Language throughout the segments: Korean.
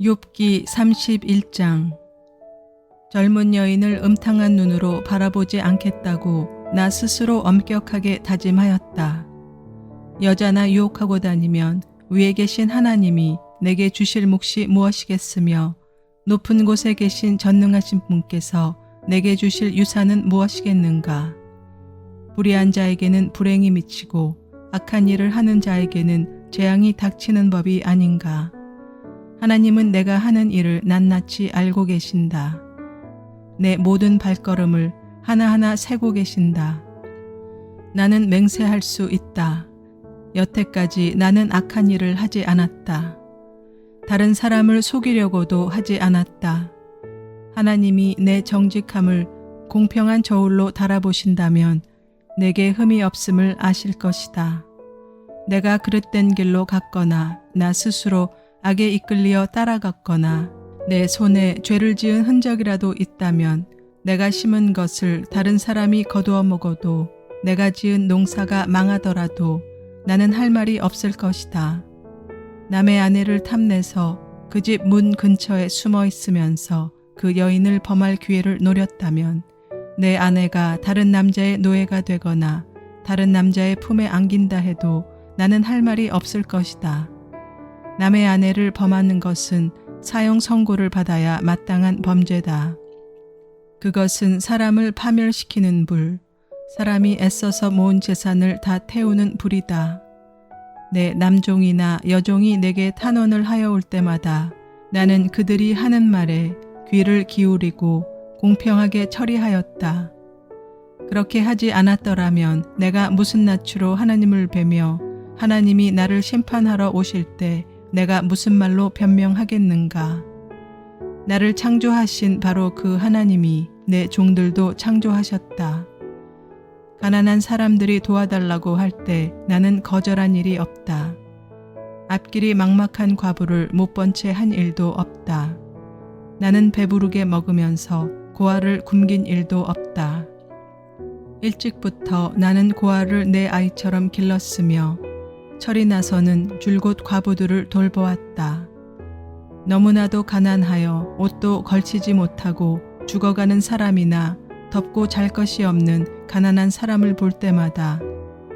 욥기 31장 젊은 여인을 음탕한 눈으로 바라보지 않겠다고 나 스스로 엄격하게 다짐하였다. 여자나 유혹하고 다니면 위에 계신 하나님이 내게 주실 몫이 무엇이겠으며 높은 곳에 계신 전능하신 분께서 내게 주실 유산은 무엇이겠는가? 불의한 자에게는 불행이 미치고 악한 일을 하는 자에게는 재앙이 닥치는 법이 아닌가? 하나님은 내가 하는 일을 낱낱이 알고 계신다. 내 모든 발걸음을 하나하나 세고 계신다. 나는 맹세할 수 있다. 여태까지 나는 악한 일을 하지 않았다. 다른 사람을 속이려고도 하지 않았다. 하나님이 내 정직함을 공평한 저울로 달아보신다면 내게 흠이 없음을 아실 것이다. 내가 그릇된 길로 갔거나 나 스스로 악에 이끌려 따라갔거나 내 손에 죄를 지은 흔적이라도 있다면 내가 심은 것을 다른 사람이 거두어 먹어도 내가 지은 농사가 망하더라도 나는 할 말이 없을 것이다. 남의 아내를 탐내서 그 집 문 근처에 숨어 있으면서 그 여인을 범할 기회를 노렸다면 내 아내가 다른 남자의 노예가 되거나 다른 남자의 품에 안긴다 해도 나는 할 말이 없을 것이다. 남의 아내를 범하는 것은 사형 선고를 받아야 마땅한 범죄다. 그것은 사람을 파멸시키는 불, 사람이 애써서 모은 재산을 다 태우는 불이다. 내 남종이나 여종이 내게 탄원을 하여 올 때마다 나는 그들이 하는 말에 귀를 기울이고 공평하게 처리하였다. 그렇게 하지 않았더라면 내가 무슨 낯으로 하나님을 뵈며 하나님이 나를 심판하러 오실 때 내가 무슨 말로 변명하겠는가? 나를 창조하신 바로 그 하나님이 내 종들도 창조하셨다. 가난한 사람들이 도와달라고 할 때 나는 거절한 일이 없다. 앞길이 막막한 과부를 못 본 채 한 일도 없다. 나는 배부르게 먹으면서 고아를 굶긴 일도 없다. 일찍부터 나는 고아를 내 아이처럼 길렀으며 철이 나서는 줄곧 과부들을 돌보았다. 너무나도 가난하여 옷도 걸치지 못하고 죽어가는 사람이나 덮고 잘 것이 없는 가난한 사람을 볼 때마다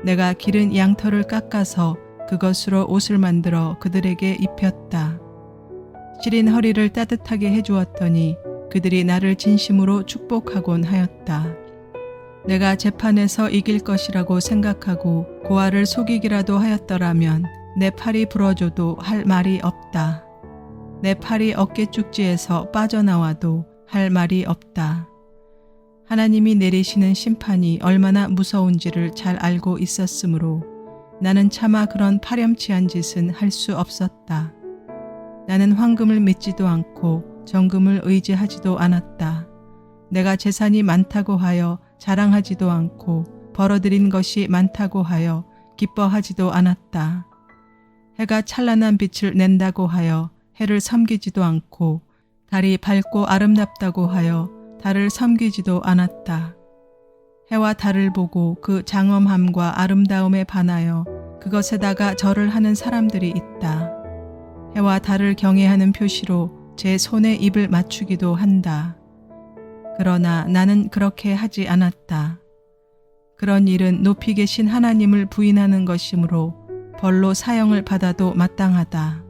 내가 기른 양털을 깎아서 그것으로 옷을 만들어 그들에게 입혔다. 시린 허리를 따뜻하게 해주었더니 그들이 나를 진심으로 축복하곤 하였다. 내가 재판에서 이길 것이라고 생각하고 고아를 속이기라도 하였더라면 내 팔이 부러져도 할 말이 없다. 내 팔이 어깨 쭉지에서 빠져나와도 할 말이 없다. 하나님이 내리시는 심판이 얼마나 무서운지를 잘 알고 있었으므로 나는 차마 그런 파렴치한 짓은 할 수 없었다. 나는 황금을 믿지도 않고 정금을 의지하지도 않았다. 내가 재산이 많다고 하여 자랑하지도 않고 벌어들인 것이 많다고 하여 기뻐하지도 않았다. 해가 찬란한 빛을 낸다고 하여 해를 섬기지도 않고 달이 밝고 아름답다고 하여 달을 섬기지도 않았다. 해와 달을 보고 그 장엄함과 아름다움에 반하여 그것에다가 절을 하는 사람들이 있다. 해와 달을 경외하는 표시로 제 손에 입을 맞추기도 한다. 그러나 나는 그렇게 하지 않았다. 그런 일은 높이 계신 하나님을 부인하는 것이므로 벌로 사형을 받아도 마땅하다.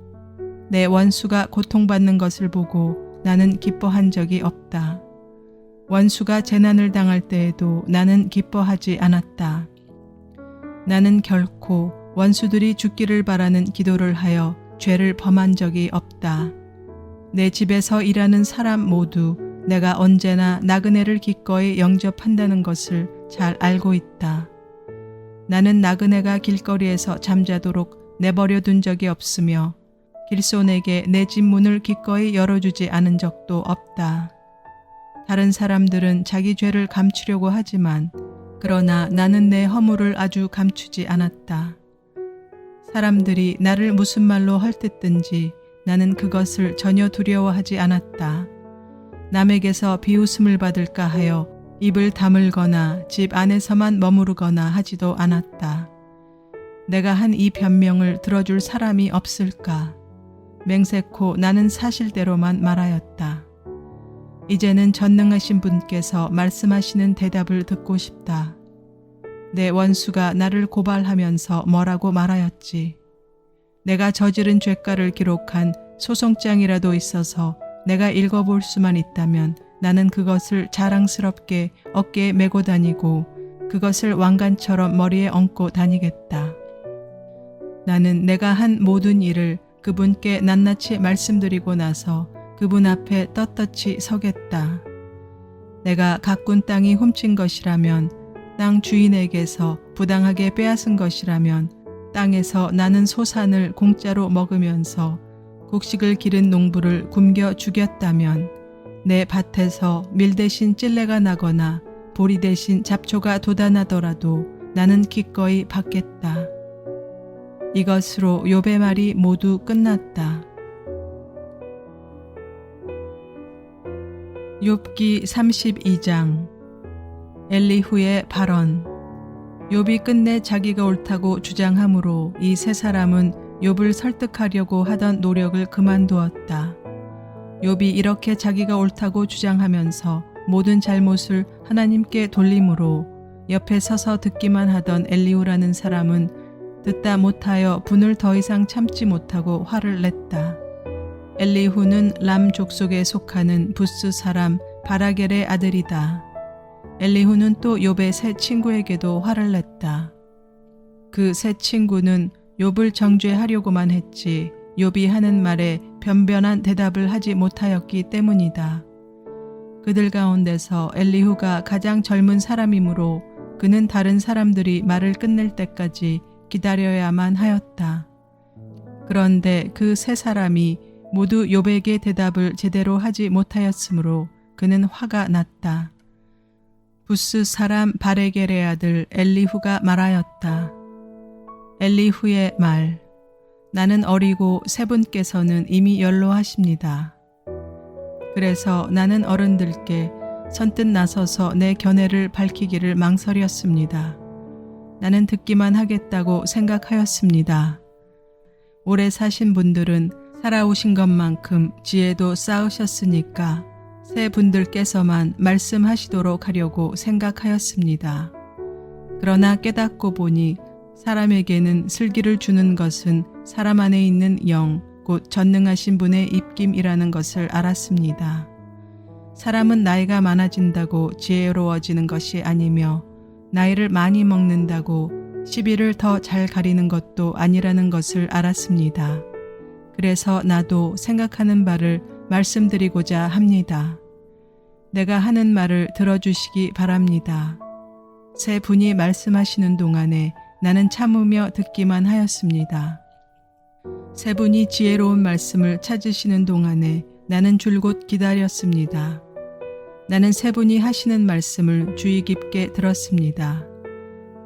내 원수가 고통받는 것을 보고 나는 기뻐한 적이 없다. 원수가 재난을 당할 때에도 나는 기뻐하지 않았다. 나는 결코 원수들이 죽기를 바라는 기도를 하여 죄를 범한 적이 없다. 내 집에서 일하는 사람 모두 내가 언제나 나그네를 기꺼이 영접한다는 것을 잘 알고 있다. 나는 나그네가 길거리에서 잠자도록 내버려 둔 적이 없으며 길손에게 내 집 문을 기꺼이 열어주지 않은 적도 없다. 다른 사람들은 자기 죄를 감추려고 하지만 그러나 나는 내 허물을 아주 감추지 않았다. 사람들이 나를 무슨 말로 헐뜯든지 나는 그것을 전혀 두려워하지 않았다. 남에게서 비웃음을 받을까 하여 입을 다물거나 집 안에서만 머무르거나 하지도 않았다. 내가 한 이 변명을 들어줄 사람이 없을까? 맹세코 나는 사실대로만 말하였다. 이제는 전능하신 분께서 말씀하시는 대답을 듣고 싶다. 내 원수가 나를 고발하면서 뭐라고 말하였지. 내가 저지른 죄가를 기록한 소송장이라도 있어서 내가 읽어볼 수만 있다면 나는 그것을 자랑스럽게 어깨에 메고 다니고 그것을 왕관처럼 머리에 얹고 다니겠다. 나는 내가 한 모든 일을 그분께 낱낱이 말씀드리고 나서 그분 앞에 떳떳이 서겠다. 내가 가꾼 땅이 훔친 것이라면 땅 주인에게서 부당하게 빼앗은 것이라면 땅에서 나는 소산을 공짜로 먹으면서 곡식을 기른 농부를 굶겨 죽였다면 내 밭에서 밀 대신 찔레가 나거나 보리 대신 잡초가 돋아나더라도 나는 기꺼이 받겠다. 이것으로 욥의 말이 모두 끝났다. 욥기 32장 엘리후의 발언 욥이 끝내 자기가 옳다고 주장하므로 이 세 사람은 욥을 설득하려고 하던 노력을 그만두었다. 욥이 이렇게 자기가 옳다고 주장하면서 모든 잘못을 하나님께 돌림으로 옆에 서서 듣기만 하던 엘리후라는 사람은 듣다 못하여 분을 더 이상 참지 못하고 화를 냈다. 엘리후는 람 족속에 속하는 부스 사람 바라겔의 아들이다. 엘리후는 또 욥의 새 친구에게도 화를 냈다. 그새 친구는 욥을 정죄하려고만 했지 욥이 하는 말에 변변한 대답을 하지 못하였기 때문이다. 그들 가운데서 엘리후가 가장 젊은 사람이므로 그는 다른 사람들이 말을 끝낼 때까지 기다려야만 하였다. 그런데 그 세 사람이 모두 욥에게 대답을 제대로 하지 못하였으므로 그는 화가 났다. 부스 사람 바레겔의 아들 엘리후가 말하였다. 엘리후의 말. 나는 어리고 세 분께서는 이미 연로하십니다. 그래서 나는 어른들께 선뜻 나서서 내 견해를 밝히기를 망설였습니다. 나는 듣기만 하겠다고 생각하였습니다. 오래 사신 분들은 살아오신 것만큼 지혜도 쌓으셨으니까 새 분들께서만 말씀하시도록 하려고 생각하였습니다. 그러나 깨닫고 보니 사람에게는 슬기를 주는 것은 사람 안에 있는 영, 곧 전능하신 분의 입김이라는 것을 알았습니다. 사람은 나이가 많아진다고 지혜로워지는 것이 아니며 나이를 많이 먹는다고 시비를 더 잘 가리는 것도 아니라는 것을 알았습니다. 그래서 나도 생각하는 바를 말씀드리고자 합니다. 내가 하는 말을 들어주시기 바랍니다. 세 분이 말씀하시는 동안에 나는 참으며 듣기만 하였습니다. 세 분이 지혜로운 말씀을 찾으시는 동안에 나는 줄곧 기다렸습니다. 나는 세 분이 하시는 말씀을 주의 깊게 들었습니다.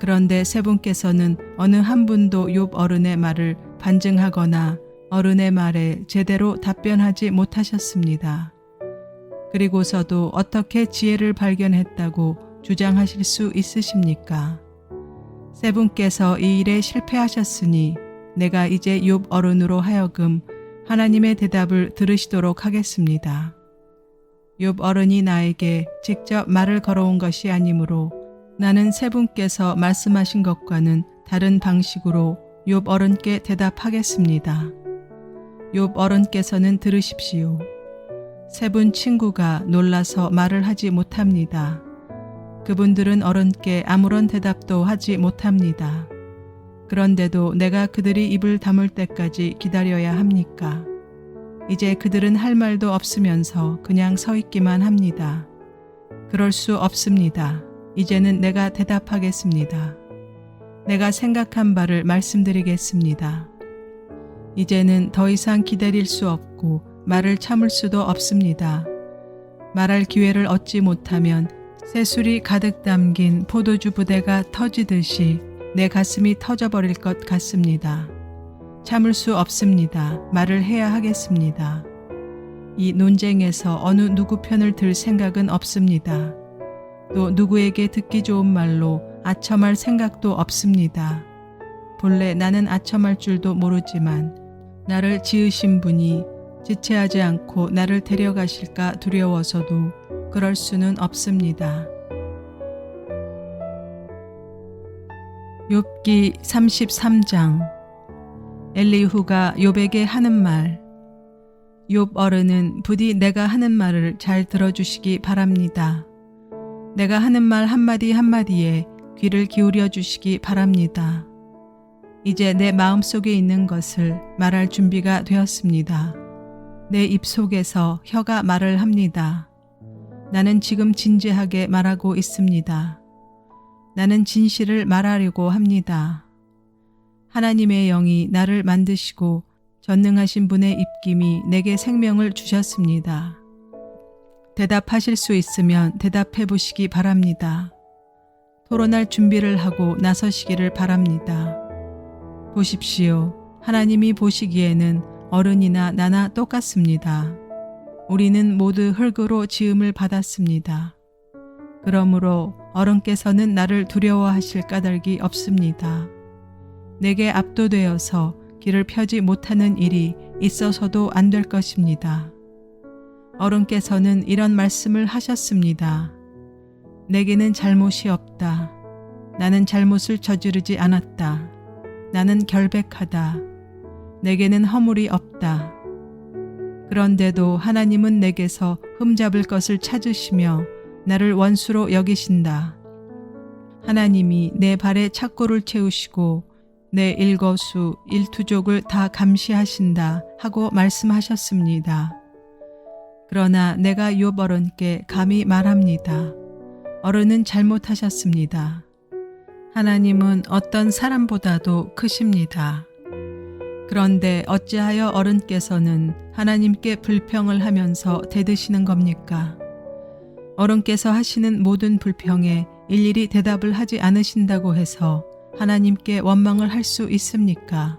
그런데 세 분께서는 어느 한 분도 욥 어른의 말을 반증하거나 어른의 말에 제대로 답변하지 못하셨습니다. 그리고서도 어떻게 지혜를 발견했다고 주장하실 수 있으십니까? 세 분께서 이 일에 실패하셨으니 내가 이제 욥 어른으로 하여금 하나님의 대답을 들으시도록 하겠습니다. 욥 어른이 나에게 직접 말을 걸어온 것이 아니므로 나는 세 분께서 말씀하신 것과는 다른 방식으로 욥 어른께 대답하겠습니다. 욥 어른께서는 들으십시오. 세 분 친구가 놀라서 말을 하지 못합니다. 그분들은 어른께 아무런 대답도 하지 못합니다. 그런데도 내가 그들이 입을 다물 때까지 기다려야 합니까? 이제 그들은 할 말도 없으면서 그냥 서 있기만 합니다. 그럴 수 없습니다. 이제는 내가 대답하겠습니다. 내가 생각한 바를 말씀드리겠습니다. 이제는 더 이상 기다릴 수 없고 말을 참을 수도 없습니다. 말할 기회를 얻지 못하면 새술이 가득 담긴 포도주 부대가 터지듯이 내 가슴이 터져버릴 것 같습니다. 참을 수 없습니다. 말을 해야 하겠습니다. 이 논쟁에서 어느 누구 편을 들 생각은 없습니다. 또 누구에게 듣기 좋은 말로 아첨할 생각도 없습니다. 본래 나는 아첨할 줄도 모르지만 나를 지으신 분이 지체하지 않고 나를 데려가실까 두려워서도 그럴 수는 없습니다. 욥기 33장 엘리후가 욥에게 하는 말 욥 어른은 부디 내가 하는 말을 잘 들어주시기 바랍니다. 내가 하는 말 한마디 한마디에 귀를 기울여 주시기 바랍니다. 이제 내 마음속에 있는 것을 말할 준비가 되었습니다. 내 입속에서 혀가 말을 합니다. 나는 지금 진지하게 말하고 있습니다. 나는 진실을 말하려고 합니다. 하나님의 영이 나를 만드시고 전능하신 분의 입김이 내게 생명을 주셨습니다. 대답하실 수 있으면 대답해 보시기 바랍니다. 토론할 준비를 하고 나서시기를 바랍니다. 보십시오. 하나님이 보시기에는 어른이나 나나 똑같습니다. 우리는 모두 흙으로 지음을 받았습니다. 그러므로 어른께서는 나를 두려워하실 까닭이 없습니다. 내게 압도되어서 길을 펴지 못하는 일이 있어서도 안 될 것입니다. 어른께서는 이런 말씀을 하셨습니다. 내게는 잘못이 없다. 나는 잘못을 저지르지 않았다. 나는 결백하다. 내게는 허물이 없다. 그런데도 하나님은 내게서 흠잡을 것을 찾으시며 나를 원수로 여기신다. 하나님이 내 발에 착고를 채우시고 내 일거수 일투족을 다 감시하신다 하고 말씀하셨습니다. 그러나 내가 욥 어른께 감히 말합니다. 어른은 잘못하셨습니다. 하나님은 어떤 사람보다도 크십니다. 그런데 어찌하여 어른께서는 하나님께 불평을 하면서 대드시는 겁니까? 어른께서 하시는 모든 불평에 일일이 대답을 하지 않으신다고 해서 하나님께 원망을 할 수 있습니까?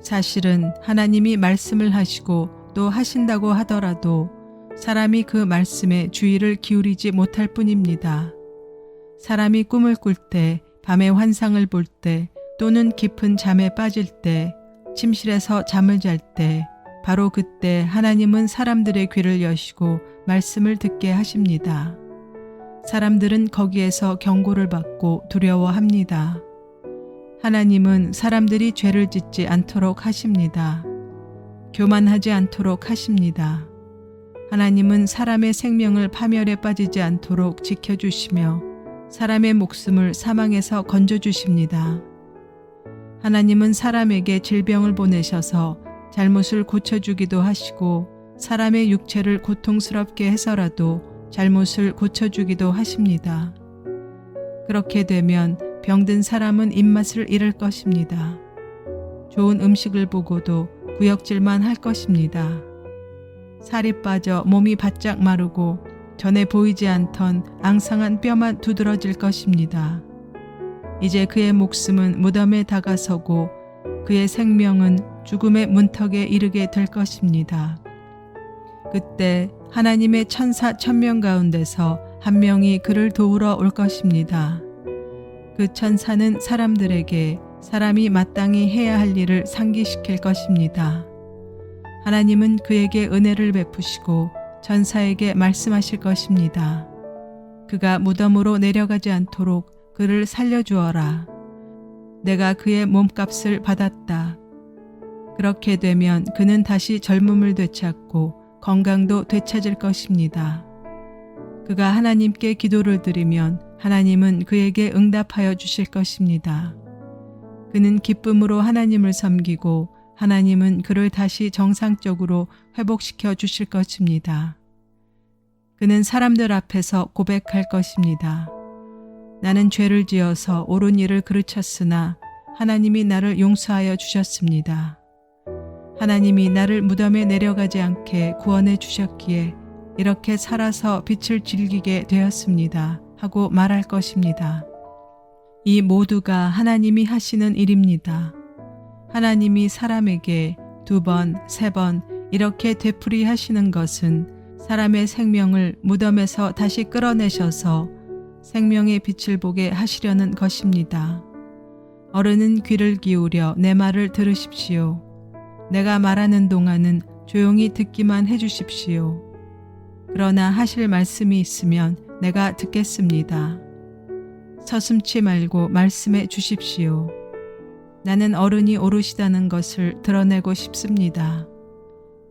사실은 하나님이 말씀을 하시고 또 하신다고 하더라도 사람이 그 말씀에 주의를 기울이지 못할 뿐입니다. 사람이 꿈을 꿀 때, 밤에 환상을 볼 때, 또는 깊은 잠에 빠질 때, 침실에서 잠을 잘 때, 바로 그때 하나님은 사람들의 귀를 여시고 말씀을 듣게 하십니다. 사람들은 거기에서 경고를 받고 두려워합니다. 하나님은 사람들이 죄를 짓지 않도록 하십니다. 교만하지 않도록 하십니다. 하나님은 사람의 생명을 파멸에 빠지지 않도록 지켜주시며 사람의 목숨을 사망에서 건져주십니다. 하나님은 사람에게 질병을 보내셔서 잘못을 고쳐주기도 하시고 사람의 육체를 고통스럽게 해서라도 잘못을 고쳐주기도 하십니다. 그렇게 되면 병든 사람은 입맛을 잃을 것입니다. 좋은 음식을 보고도 구역질만 할 것입니다. 살이 빠져 몸이 바짝 마르고 전에 보이지 않던 앙상한 뼈만 두드러질 것입니다. 이제 그의 목숨은 무덤에 다가서고 그의 생명은 죽음의 문턱에 이르게 될 것입니다. 그때 하나님의 천사 천명 가운데서 한 명이 그를 도우러 올 것입니다. 그 천사는 사람들에게 사람이 마땅히 해야 할 일을 상기시킬 것입니다. 하나님은 그에게 은혜를 베푸시고 전사에게 말씀하실 것입니다. 그가 무덤으로 내려가지 않도록 그를 살려주어라. 내가 그의 몸값을 받았다. 그렇게 되면 그는 다시 젊음을 되찾고 건강도 되찾을 것입니다. 그가 하나님께 기도를 드리면 하나님은 그에게 응답하여 주실 것입니다. 그는 기쁨으로 하나님을 섬기고 하나님은 그를 다시 정상적으로 회복시켜 주실 것입니다. 그는 사람들 앞에서 고백할 것입니다. 나는 죄를 지어서 옳은 일을 그르쳤으나 하나님이 나를 용서하여 주셨습니다. 하나님이 나를 무덤에 내려가지 않게 구원해 주셨기에 이렇게 살아서 빛을 즐기게 되었습니다. 하고 말할 것입니다. 이 모두가 하나님이 하시는 일입니다. 하나님이 사람에게 두 번, 세 번 이렇게 되풀이 하시는 것은 사람의 생명을 무덤에서 다시 끌어내셔서 생명의 빛을 보게 하시려는 것입니다. 어른은 귀를 기울여 내 말을 들으십시오. 내가 말하는 동안은 조용히 듣기만 해주십시오. 그러나 하실 말씀이 있으면 내가 듣겠습니다. 서슴치 말고 말씀해 주십시오. 나는 어른이 오르시다는 것을 드러내고 싶습니다.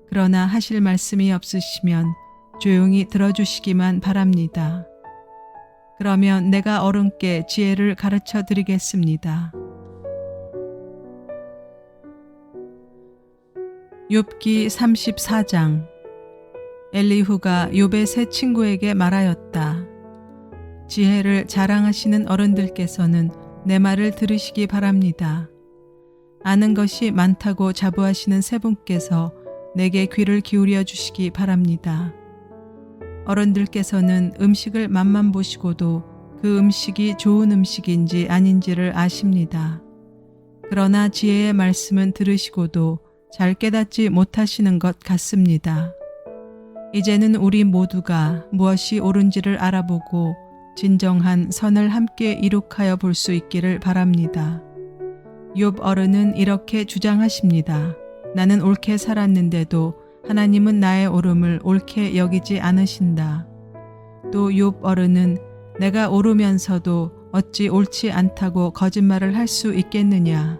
그러나 하실 말씀이 없으시면 조용히 들어주시기만 바랍니다. 그러면 내가 어른께 지혜를 가르쳐 드리겠습니다. 욥기 34장 엘리후가 욥의 세 친구에게 말하였다. 지혜를 자랑하시는 어른들께서는 내 말을 들으시기 바랍니다. 아는 것이 많다고 자부하시는 세 분께서 내게 귀를 기울여 주시기 바랍니다. 어른들께서는 음식을 맛만 보시고도 그 음식이 좋은 음식인지 아닌지를 아십니다. 그러나 지혜의 말씀은 들으시고도 잘 깨닫지 못하시는 것 같습니다. 이제는 우리 모두가 무엇이 옳은지를 알아보고 진정한 선을 함께 이룩하여 볼 수 있기를 바랍니다. 욥 어른은 이렇게 주장하십니다. 나는 옳게 살았는데도 하나님은 나의 옳음을 옳게 여기지 않으신다. 또 욥 어른은 내가 옳으면서도 어찌 옳지 않다고 거짓말을 할 수 있겠느냐.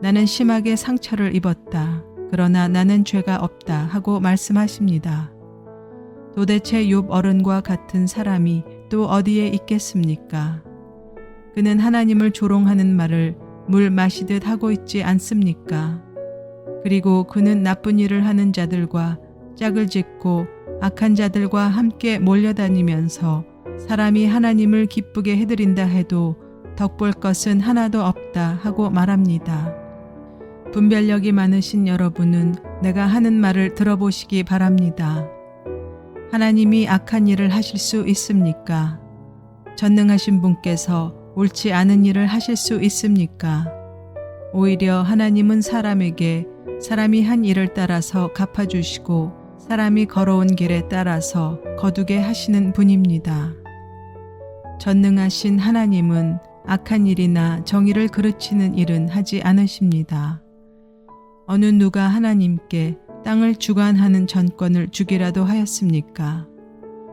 나는 심하게 상처를 입었다. 그러나 나는 죄가 없다 하고 말씀하십니다. 도대체 욥 어른과 같은 사람이 또 어디에 있겠습니까? 그는 하나님을 조롱하는 말을 물 마시듯 하고 있지 않습니까? 그리고 그는 나쁜 일을 하는 자들과 짝을 짓고 악한 자들과 함께 몰려다니면서 사람이 하나님을 기쁘게 해드린다 해도 덕볼 것은 하나도 없다 하고 말합니다. 분별력이 많으신 여러분은 내가 하는 말을 들어보시기 바랍니다. 하나님이 악한 일을 하실 수 있습니까? 전능하신 분께서 옳지 않은 일을 하실 수 있습니까? 오히려 하나님은 사람에게 사람이 한 일을 따라서 갚아주시고 사람이 걸어온 길에 따라서 거두게 하시는 분입니다. 전능하신 하나님은 악한 일이나 정의를 그르치는 일은 하지 않으십니다. 어느 누가 하나님께 땅을 주관하는 전권을 주기라도 하였습니까?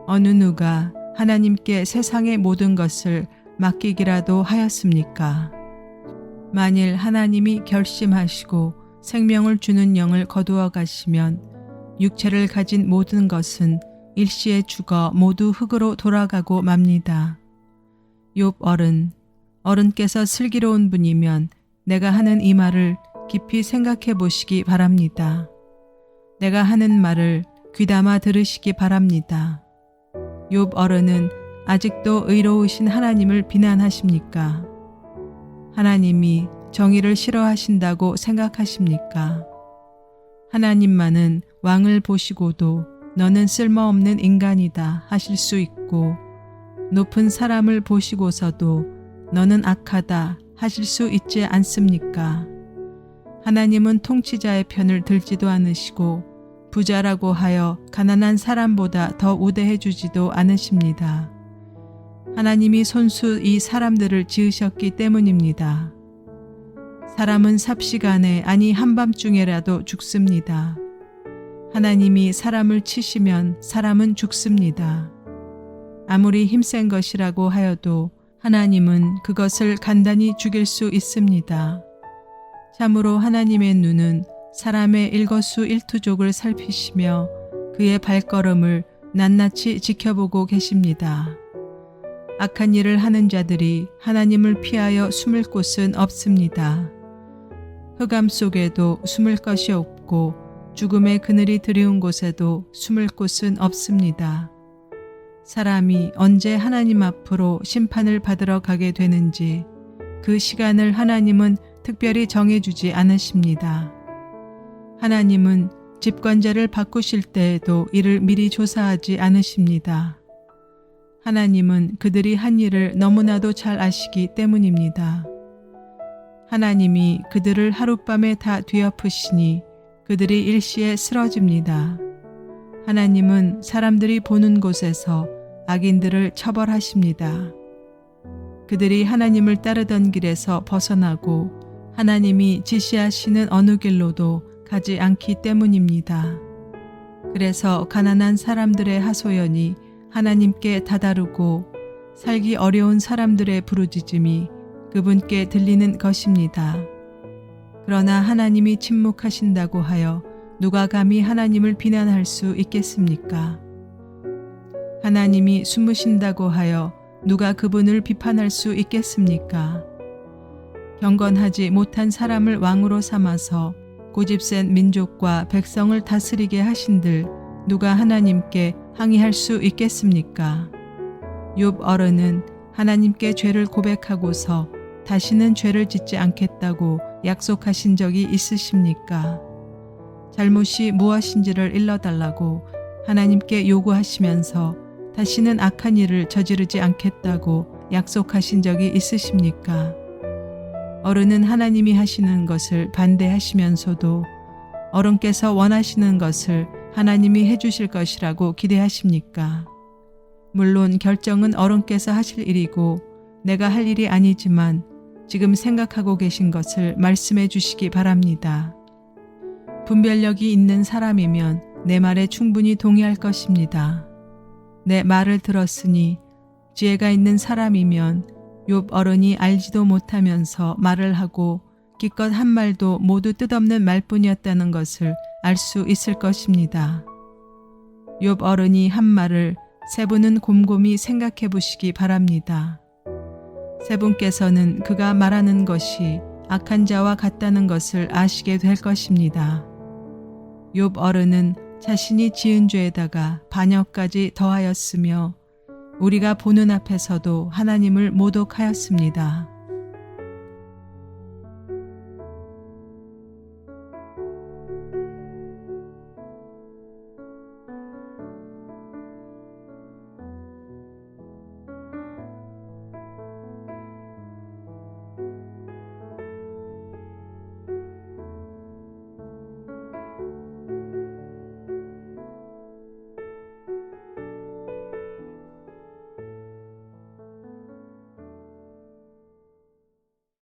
어느 누가 하나님께 세상의 모든 것을 맡기기라도 하였습니까? 만일 하나님이 결심하시고 생명을 주는 영을 거두어 가시면 육체를 가진 모든 것은 일시에 죽어 모두 흙으로 돌아가고 맙니다. 욥 어른, 어른께서 슬기로운 분이면 내가 하는 이 말을 깊이 생각해 보시기 바랍니다. 내가 하는 말을 귀담아 들으시기 바랍니다. 욥 어른은 아직도 의로우신 하나님을 비난하십니까? 하나님이 정의를 싫어하신다고 생각하십니까? 하나님만은 왕을 보시고도 너는 쓸모없는 인간이다 하실 수 있고 높은 사람을 보시고서도 너는 악하다 하실 수 있지 않습니까? 하나님은 통치자의 편을 들지도 않으시고 부자라고 하여 가난한 사람보다 더 우대해 주지도 않으십니다. 하나님이 손수 이 사람들을 지으셨기 때문입니다. 사람은 삽시간에 아니 한밤중에라도 죽습니다. 하나님이 사람을 치시면 사람은 죽습니다. 아무리 힘센 것이라고 하여도 하나님은 그것을 간단히 죽일 수 있습니다. 참으로 하나님의 눈은 사람의 일거수 일투족을 살피시며 그의 발걸음을 낱낱이 지켜보고 계십니다. 악한 일을 하는 자들이 하나님을 피하여 숨을 곳은 없습니다. 흑암 속에도 숨을 것이 없고 죽음의 그늘이 드리운 곳에도 숨을 곳은 없습니다. 사람이 언제 하나님 앞으로 심판을 받으러 가게 되는지 그 시간을 하나님은 특별히 정해주지 않으십니다. 하나님은 집권자를 바꾸실 때에도 이를 미리 조사하지 않으십니다. 하나님은 그들이 한 일을 너무나도 잘 아시기 때문입니다. 하나님이 그들을 하룻밤에 다 뒤엎으시니 그들이 일시에 쓰러집니다. 하나님은 사람들이 보는 곳에서 악인들을 처벌하십니다. 그들이 하나님을 따르던 길에서 벗어나고 하나님이 지시하시는 어느 길로도 생각하지 않기 때문입니다. 그래서 가난한 사람들의 하소연이 하나님께 다다르고 살기 어려운 사람들의 부르짖음이 그분께 들리는 것입니다. 그러나 하나님이 침묵하신다고 하여 누가 감히 하나님을 비난할 수 있겠습니까? 하나님이 숨으신다고 하여 누가 그분을 비판할 수 있겠습니까? 경건하지 못한 사람을 왕으로 삼아서 고집센 민족과 백성을 다스리게 하신들 누가 하나님께 항의할 수 있겠습니까? 욥 어른은 하나님께 죄를 고백하고서 다시는 죄를 짓지 않겠다고 약속하신 적이 있으십니까? 잘못이 무엇인지를 일러달라고 하나님께 요구하시면서 다시는 악한 일을 저지르지 않겠다고 약속하신 적이 있으십니까? 어른은 하나님이 하시는 것을 반대하시면서도 어른께서 원하시는 것을 하나님이 해주실 것이라고 기대하십니까? 물론 결정은 어른께서 하실 일이고 내가 할 일이 아니지만 지금 생각하고 계신 것을 말씀해 주시기 바랍니다. 분별력이 있는 사람이면 내 말에 충분히 동의할 것입니다. 내 말을 들었으니 지혜가 있는 사람이면 욥 어른이 알지도 못하면서 말을 하고 기껏 한 말도 모두 뜻없는 말뿐이었다는 것을 알 수 있을 것입니다. 욥 어른이 한 말을 세 분은 곰곰이 생각해 보시기 바랍니다. 세 분께서는 그가 말하는 것이 악한 자와 같다는 것을 아시게 될 것입니다. 욥 어른은 자신이 지은 죄에다가 반역까지 더하였으며 우리가 보는 앞에서도 하나님을 모독하였습니다.